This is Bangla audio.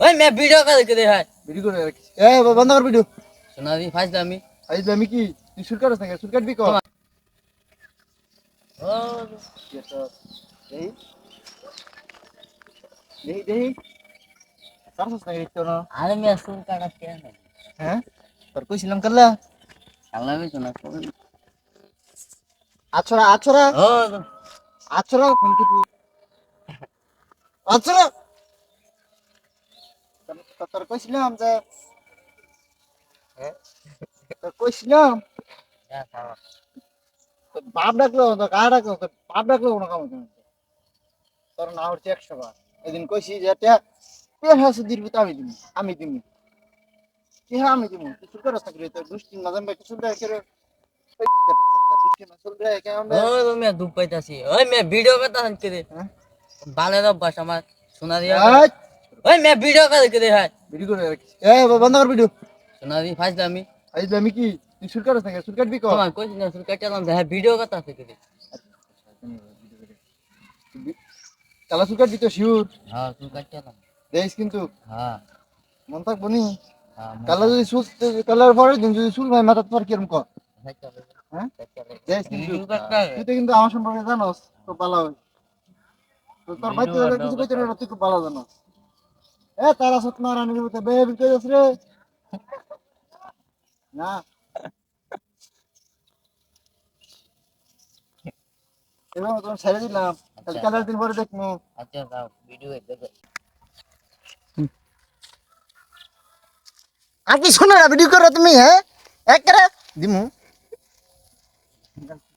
ওই মে ভিডিও করে কে দেখায়। ভিডিও করে রাখিস। এ বন্ধ কর ভিডিও শোনা দি ফাইজ আমি আইজ আমি কি? তুই শুট কাটছ নাকি? শুট কাটবি কো ও দেই দেই দেই কাটছস নাকি তো না আরে মে সুর কাটা কে না হ্যাঁ? তোর কইছিলাম আছরা আছরা ও আছরা ফোন কি আছরা তোর- কইছিলাম যে হ্যাঁ তোর কইছিলাম বাপ ডাকলো তো ডাকলো তোর বাপ ডাকলো কোনো কাম তোর না হচ্ছে একশো বার। এদিন কইছি যে সুদির ভিতরে আমি দিমি আমি দিমি। টেহা আমি দিমি কিছু করে থাকলে তোর দুষ্টি না কিছু দেয় করে তো তোর দুষ্টি না চলবে কেমন ও মে দুপ পাইতাছি। ওই মে ভিডিও করতা হান কে হ্যাঁ? বালে রব আমার শোনা দিয়া ওই মে ভিডিও করে কে দেখায় ভিডিও করে রাখিস। এ বন্ধ কর ভিডিও শোনা দি ফাইজ আমি আইজ আমি কি? তুই শুট কাটছ নাকি? শুট কাটবি কো তোমার কইছি না সুর কাটালাম দেখা ভিডিও করতা কে দে কালা শুট কাটবি তো শিউর হ্যাঁ সুর কাটালাম দেখিস কিন্তু। হ্যাঁ। মন থাকব নি? হ্যাঁ কালা যদি চুল কালার পরে দিন যদি চুল ভাই মাথা তোমার কিরম কর? হ্যাঁ দেখিস কিন্তু। তুই তো কিন্তু আমার সম্পর্কে জানোস তো ভালো হয় তো তোর ভাই তো কিছু কইতে না তুই খুব ভালো জানোস। এ তারা সত না রানী বলতে বে বিকে যাস রে। না। এবার তোমার ছেড়ে দিলাম। কালার দিন পরে দেখব। আচ্ছা দাও ভিডিও দেখে। আর কি শোনো না ভিডিও করো তুমি হ্যাঁ? এক করে দিমু।